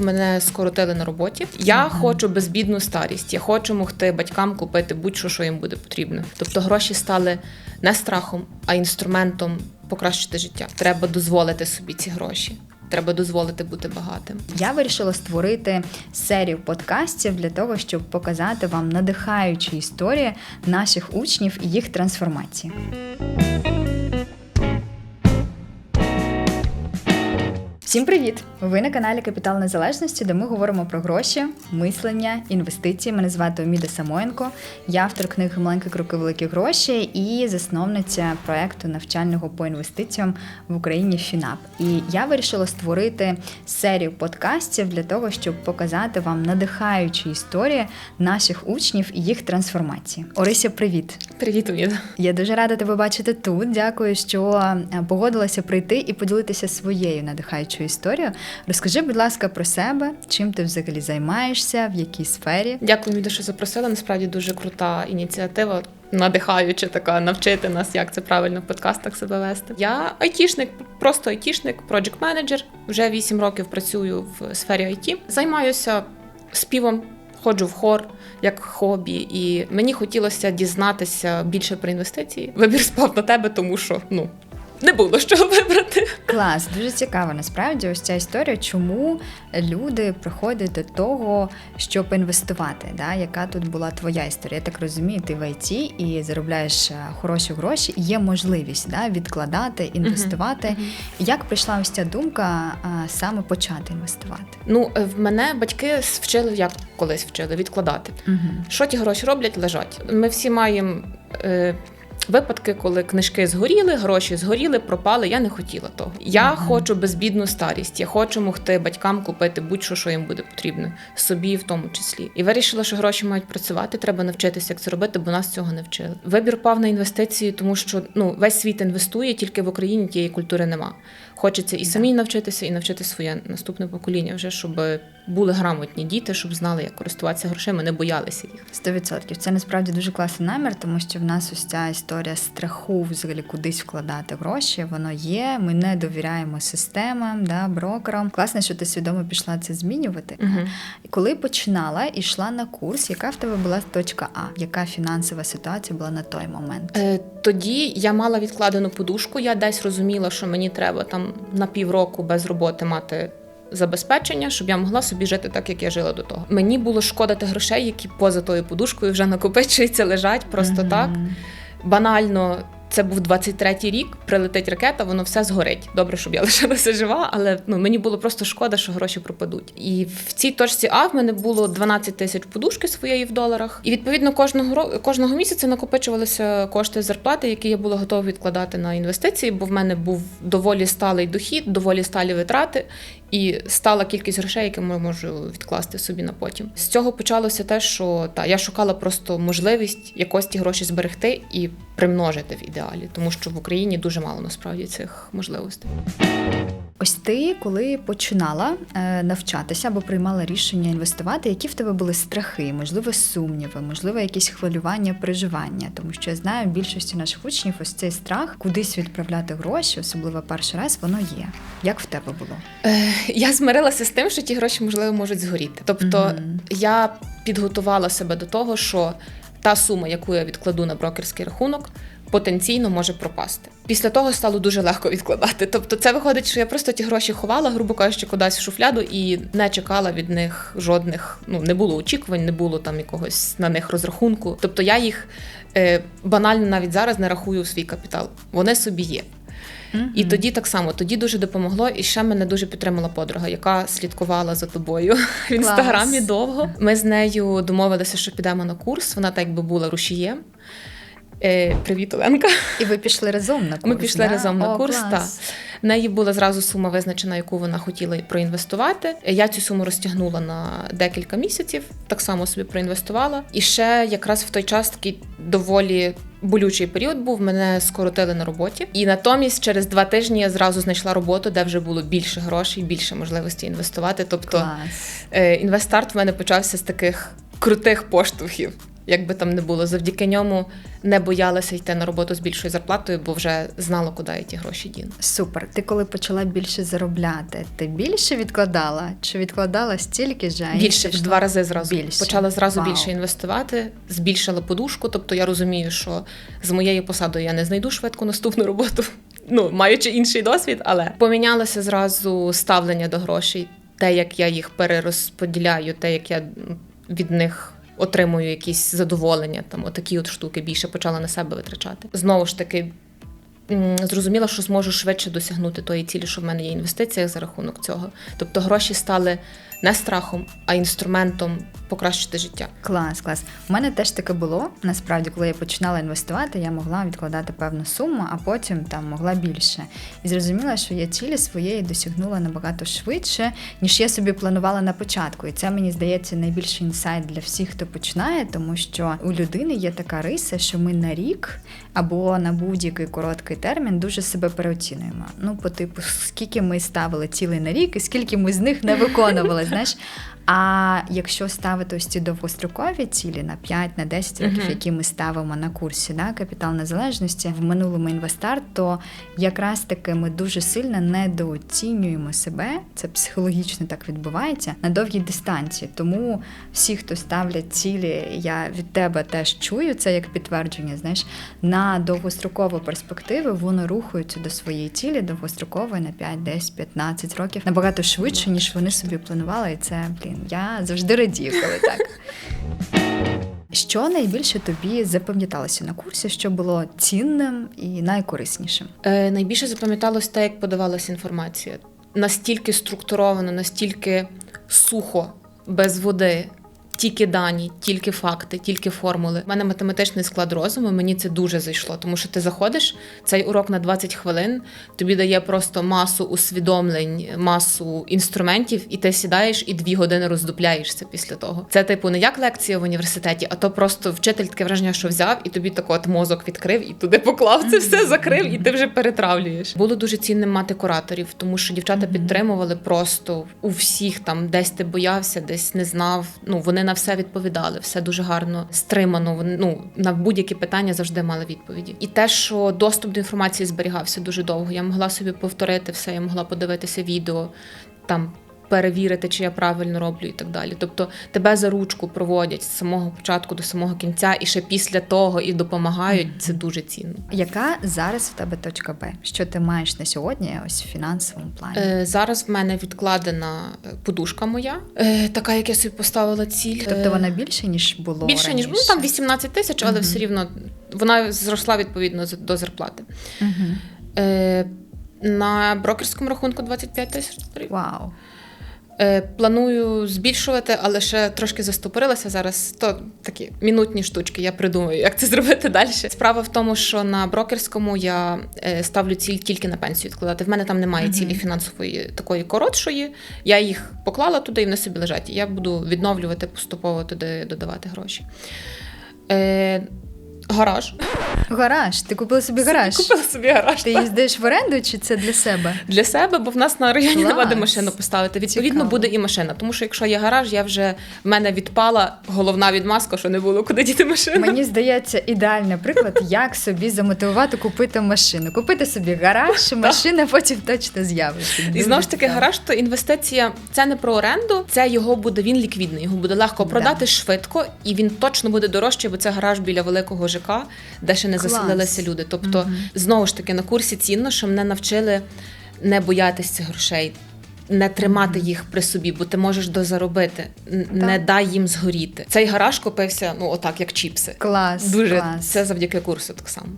Мене скоротили на роботі. Я хочу безбідну старість. Я хочу могти батькам купити будь-що, що їм буде потрібно. Тобто гроші стали не страхом, а інструментом покращити життя. Треба дозволити собі ці гроші. Треба дозволити бути багатим. Я вирішила створити серію подкастів для того, щоб показати вам надихаючі історії наших учнів і їх трансформації. Всім привіт! Ви на каналі Капітал Незалежності, де ми говоримо про гроші, мислення, інвестиції. Мене звати Оміда Самоєнко. Я автор книги Маленькі кроки, великі гроші і засновниця проекту навчального по інвестиціям в Україні ФІНАП. І я вирішила створити серію подкастів для того, щоб показати вам надихаючі історії наших учнів і їх трансформації. Орися, привіт! Привіт, Уміда. Я дуже рада тебе бачити тут. Дякую, що е, погодилася прийти і поділитися своєю надихаючою історією. Розкажи, будь ласка, про себе, чим ти взагалі займаєшся, в якій сфері. Дякую, Міда, що запросила. Насправді дуже крута ініціатива. Надихаюча така навчити нас, як це правильно в подкастах себе вести. Я айтішник, просто айтішник, проджект менеджер. Вже 8 років працюю в сфері IT. Займаюся співом, ходжу в хор як хобі, і мені хотілося дізнатися більше про інвестиції. Вибір спав на тебе, тому що ну не було що вибрати. Клас, дуже цікаво. Насправді, ось ця історія, чому люди приходять до того, щоб інвестувати. Да? Яка тут була твоя історія? Я так розумію, ти в ІТ і заробляєш е, хороші гроші, і є можливість да, відкладати, інвестувати. Як прийшла ось ця думка а, саме почати інвестувати? Ну, е, в мене батьки вчили, як колись вчили, відкладати. Угу. Що ті гроші роблять, лежать. Ми всі маємо е, випадки, коли книжки згоріли, гроші згоріли, пропали. Я не хотіла того. Я Мгм. хочу безбідну старість. Я хочу могти батькам купити будь-що, що їм буде потрібно, собі в тому числі. І вирішила, що гроші мають працювати. Треба навчитися, як це робити, бо нас цього не вчили. Вибір пав на інвестиції, тому що ну весь світ інвестує, тільки в Україні тієї культури нема. Хочеться і самій навчитися, і навчити своє наступне покоління, вже щоб були грамотні діти, щоб знали, як користуватися грошима, не боялися їх. Сто відсотків. Це насправді дуже класний намір, тому що в нас ось ця історія страху взагалі кудись вкладати гроші. Воно є. Ми не довіряємо системам, да, брокерам. Класно, що ти свідомо пішла це змінювати. Угу. І Коли починала і йшла на курс, яка в тебе була точка А? Яка фінансова ситуація була на той момент? Е, Тоді я мала відкладену подушку. Я десь розуміла, що мені треба там на півроку без роботи мати забезпечення, щоб я могла собі жити так, як я жила до того. Мені було шкода тих грошей, які поза тою подушкою вже накопичуються, лежать просто Мгм. так. Банально. Це був 23-й рік, прилетить ракета, воно все згорить. Добре, щоб я лишилася жива, але ну мені було просто шкода, що гроші пропадуть. І в цій точці А в мене було 12 тисяч подушки своєї в доларах. І відповідно кожного кожного місяця накопичувалися кошти зарплати, які я була готова відкладати на інвестиції, бо в мене був доволі сталий дохід, доволі сталі витрати і стала кількість грошей, які я можу відкласти собі на потім. З цього почалося те, що та я шукала просто можливість якось ті гроші зберегти і примножити в ідеалі, тому що в Україні дуже мало насправді цих можливостей. Ось ти, коли починала е, навчатися або приймала рішення інвестувати, які в тебе були страхи, можливо, сумніви, можливо, якісь хвилювання, переживання, тому що я знаю, в більшості наших учнів ось цей страх кудись відправляти гроші, особливо перший раз, воно є. Як в тебе було? Е, я змирилася з тим, що ті гроші можливо можуть згоріти. Тобто Мгм. я підготувала себе до того, що та сума, яку я відкладу на брокерський рахунок, потенційно може пропасти. Після того стало дуже легко відкладати. Тобто, це виходить, що я просто ті гроші ховала, грубо кажучи, кудись в шуфляду і не чекала від них жодних. Ну не було очікувань, не було там якогось на них розрахунку. Тобто я їх е, банально навіть зараз не рахую у свій капітал. Вони собі є. І тоді так само, тоді дуже допомогло, і ще мене дуже підтримала подруга, яка слідкувала за тобою в інстаграмі довго. Ми з нею домовилися, що підемо на курс. Вона так би була рушієм. Е, привіт, Оленка. І ви пішли разом на курс? Ми пішли да? разом на О, курс. клас. Та. В неї була зразу сума визначена, яку вона хотіла проінвестувати. Я цю суму розтягнула на декілька місяців, так само собі проінвестувала. І ще якраз в той час такий доволі. Болючий період був, мене скоротили на роботі, і натомість через два тижні я зразу знайшла роботу, де вже було більше грошей, більше можливості інвестувати. Тобто Клас. е, інвестарт в мене почався з таких крутих поштовхів. Як би там не було. Завдяки ньому не боялася йти на роботу з більшою зарплатою, бо вже знала, куди я ті гроші діну. Супер. Ти коли почала більше заробляти, ти більше відкладала? Чи відкладала стільки ж? Більше в два рази зразу Більше. почала зразу Вау. більше інвестувати, збільшила подушку. Тобто я розумію, що з моєю посадою я не знайду швидко наступну роботу. Ну, маючи інший досвід, але помінялося зразу ставлення до грошей, те, як я їх перерозподіляю, те, як я від них. Отримую якісь задоволення, там отакі от штуки більше почала на себе витрачати. Знову ж таки, зрозуміла, що зможу швидше досягнути тої цілі, що в мене є інвестиція за рахунок цього. Тобто гроші стали не страхом, а інструментом покращити життя. Клас, клас. У мене теж таке було. Насправді, коли я починала інвестувати, я могла відкладати певну суму, а потім там могла більше. І зрозуміла, що я цілі своєї досягнула набагато швидше, ніж я собі планувала на початку. І це мені здається найбільший інсайт для всіх, хто починає, тому що у людини є така риса, що ми на рік або на будь-який короткий термін дуже себе переоцінюємо. Ну, по типу, скільки ми ставили цілий на рік, і скільки ми з них не виконували. Знаєш, а якщо ставити ось ці довгострокові цілі на 5 на 10 років, Мгм. які ми ставимо на курсі да, капітал незалежності в минулому інвестарт, то якраз таки ми дуже сильно недооцінюємо себе. Це психологічно так відбувається на довгій дистанції. Тому всі, хто ставлять цілі, я від тебе теж чую це як підтвердження. Знаєш, на довгострокову перспективу вони рухаються до своєї цілі довгострокової на 5, 10, 15 років набагато швидше, ніж вони собі планували. І це, блін, я завжди радію, коли так. Що найбільше тобі запам'яталося на курсі, що було цінним і найкориснішим? Е, найбільше запам'яталось те, як подавалася інформація. Настільки структуровано, настільки сухо, без води. Тільки дані, тільки факти, тільки формули. У мене математичний склад розуму, мені це дуже зайшло, тому що ти заходиш, цей урок на 20 хвилин, тобі дає просто масу усвідомлень, масу інструментів, і ти сідаєш і дві години роздупляєшся після того. Це, типу, не як лекція в університеті, а то просто вчитель таке враження, що взяв, і тобі так от мозок відкрив, і туди поклав це все, закрив, і ти вже перетравлюєш. Було дуже цінним мати кураторів, тому що дівчата підтримували просто у всіх там, десь ти боявся, десь не знав. Ну вони на все відповідали, все дуже гарно стримано. Ну на будь-які питання завжди мали відповіді. І те, що доступ до інформації зберігався дуже довго. Я могла собі повторити все, я могла подивитися відео там. Перевірити, чи я правильно роблю, і так далі. Тобто тебе за ручку проводять з самого початку до самого кінця, і ще після того і допомагають. Це дуже цінно. Яка зараз в тебе точка Б? Що ти маєш на сьогодні, ось в фінансовому плані? Е, зараз в мене відкладена е, подушка моя, е, така, як я собі поставила ціль. Тобто Е, вона більше ніж було більше ніж ну там 18 тисяч, але Мгм. все рівно вона зросла відповідно до зарплати. Мгм. Е, на брокерському рахунку 25 тисяч. доларів. Вау. Е, планую збільшувати, але ще трошки застопорилася зараз. То такі мінутні штучки. Я придумаю, як це зробити далі. Справа в тому, що на брокерському я е, ставлю ціль тільки на пенсію відкладати. В мене там немає Мгм. цілі фінансової такої коротшої. Я їх поклала туди і вони собі лежать. Я буду відновлювати поступово туди додавати гроші. Гараж. Гараж. Ти купила собі гараж. Купила собі гараж. Ти так. їздиш в оренду чи це для себе? Для себе, бо в нас на районі нема де машину поставити. Відповідно, Цікаво. буде і машина. Тому що якщо є гараж, я вже в мене відпала головна відмазка, що не було куди діти машину. Мені здається, ідеальний приклад, як собі замотивувати купити машину. Купити собі гараж, машина потім точно з'явиться. І знову ж таки, гараж то інвестиція це не про оренду, це його буде він ліквідний. Його буде легко Да. продати швидко, і він точно буде дорожчий, бо це гараж біля великого ЖК, де ще не Клас. заселилися люди. Тобто, угу. знову ж таки, на курсі цінно, що мене навчили не боятися цих грошей. Не тримати їх при собі, бо ти можеш дозаробити. Не дай їм згоріти. Цей гараж купився, ну отак, як чіпси. Клас. Дуже клас. це завдяки курсу так само.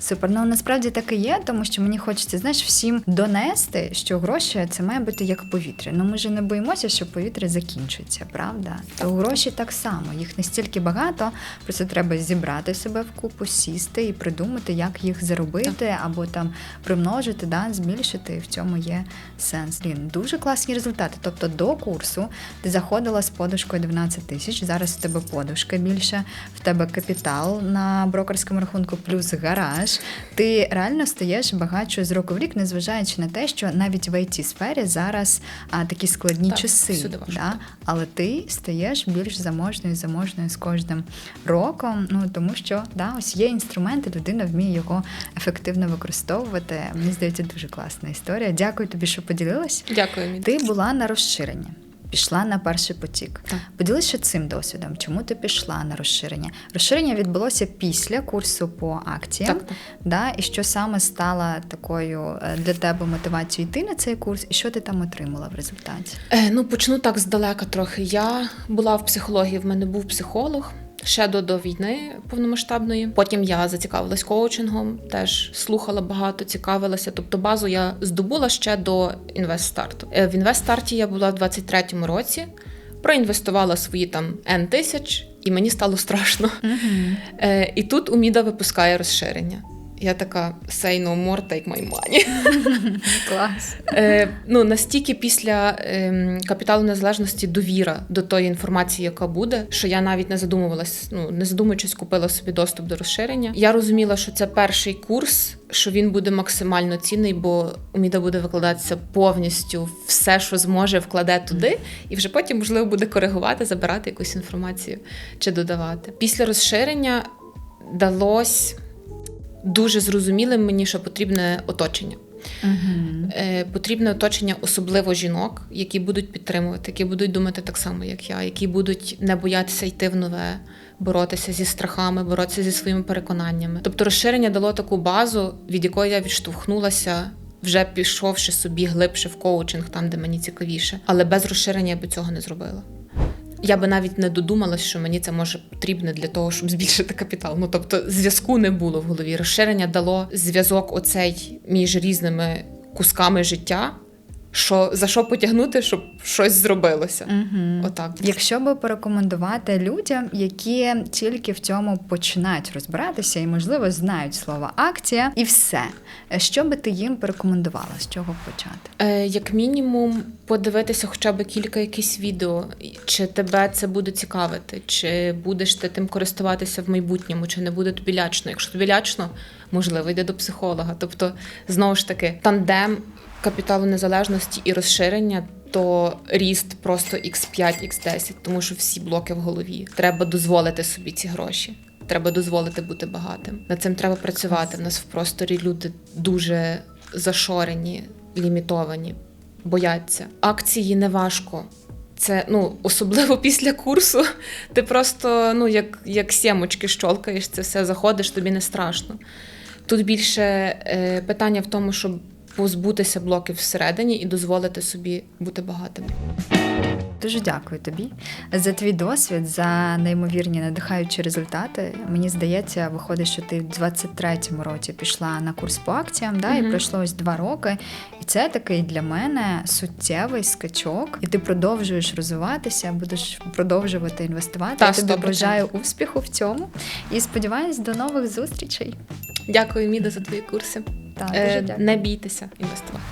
Супер. Ну насправді так і є, тому що мені хочеться, знаєш, всім донести, що гроші це має бути як повітря. Ну ми ж не боїмося, що повітря закінчиться, правда? То гроші так само, їх настільки багато, просто треба зібрати себе в купу, сісти і придумати, як їх заробити або там примножити, да, збільшити. І в цьому є сенс. Блін, дуже класні результати. Тобто до курсу ти заходила з подушкою 12 тисяч. Зараз в тебе подушка більше, в тебе капітал на брокерському рахунку, плюс гараж. Знаєш, ти реально стаєш багатшою з року в рік, незважаючи на те, що навіть в it сфері зараз а, такі складні Так, часи. да? Але ти стаєш більш заможною, заможною з кожним роком. Ну тому що да, ось є інструменти, людина вміє його ефективно використовувати. Мені здається, дуже класна історія. Дякую тобі, що поділилась. Дякую, Мід. Ти була на розширення. Пішла на перший потік. Так. Поділися цим досвідом. Чому ти пішла на розширення? Розширення відбулося після курсу по акціям. Так, так. Да? І що саме стало такою е, для тебе мотивацією йти на цей курс, і що ти там отримала в результаті? Е, ну, почну так здалека трохи. Я була в психології, в мене був психолог. Ще до, до війни повномасштабної. Потім я зацікавилась коучингом, теж слухала багато, цікавилася. Тобто базу я здобула ще до інвестстарту. Е, В інвестстарті я була в 23-му році, проінвестувала свої там N тисяч, і мені стало страшно. Е, І тут Уміда випускає розширення. Я така say no more, take my money. Клас. Е, ну настільки після ем, капіталу незалежності довіра до тої інформації, яка буде, що я навіть не задумувалась, ну не задумуючись, купила собі доступ до розширення. Я розуміла, що це перший курс, що він буде максимально цінний, бо Уміда буде викладатися повністю все, що зможе, вкладе туди, і вже потім можливо буде коригувати, забирати якусь інформацію чи додавати. Після розширення далось дуже зрозумілим мені, що потрібне оточення. Е, Потрібне оточення, особливо жінок, які будуть підтримувати, які будуть думати так само, як я, які будуть не боятися йти в нове, боротися зі страхами, боротися зі своїми переконаннями. Тобто розширення дало таку базу, від якої я відштовхнулася. Вже пішовши собі глибше в коучинг, там де мені цікавіше, але без розширення я би цього не зробила. Я би навіть не додумалась, що мені це може потрібно для того, щоб збільшити капітал. Ну тобто зв'язку не було в голові. Розширення дало зв'язок оцей між різними кусками життя, що за що потягнути, щоб щось зробилося. Угу. Отак. Якщо би порекомендувати людям, які тільки в цьому починають розбиратися і, можливо, знають слово акція, і все, що би ти їм порекомендувала, з чого почати? Е, як мінімум, подивитися хоча б кілька якісь відео, чи тебе це буде цікавити, чи будеш ти тим користуватися в майбутньому, чи не буде тобі лячно. Якщо тобі лячно, можливо, йди до психолога. Тобто, знову ж таки, тандем капіталу незалежності і розширення. То ріст просто x5, x10, тому що всі блоки в голові. Треба дозволити собі ці гроші. Треба дозволити бути багатим. Над цим треба працювати. В нас в просторі люди дуже зашорені, лімітовані, бояться. Акції не важко. Це ну особливо після курсу. Ти просто ну як, як сімочки щолкаєш, це все заходиш, тобі не страшно. Тут більше е, питання в тому, щоб позбутися блоків всередині і дозволити собі бути багатим. Дуже дякую тобі за твій досвід, за неймовірні надихаючі результати. Мені здається, виходить, що ти в 23-му році пішла на курс по акціям, да, і Мгм. пройшло ось два роки. І це такий для мене суттєвий скачок. І ти продовжуєш розвиватися, будеш продовжувати інвестувати. Та, тобі бажаю успіху в цьому і сподіваюсь до нових зустрічей. Дякую, Міда, за твої курси. Так, дуже Е, дякую. не бійтеся інвестувати.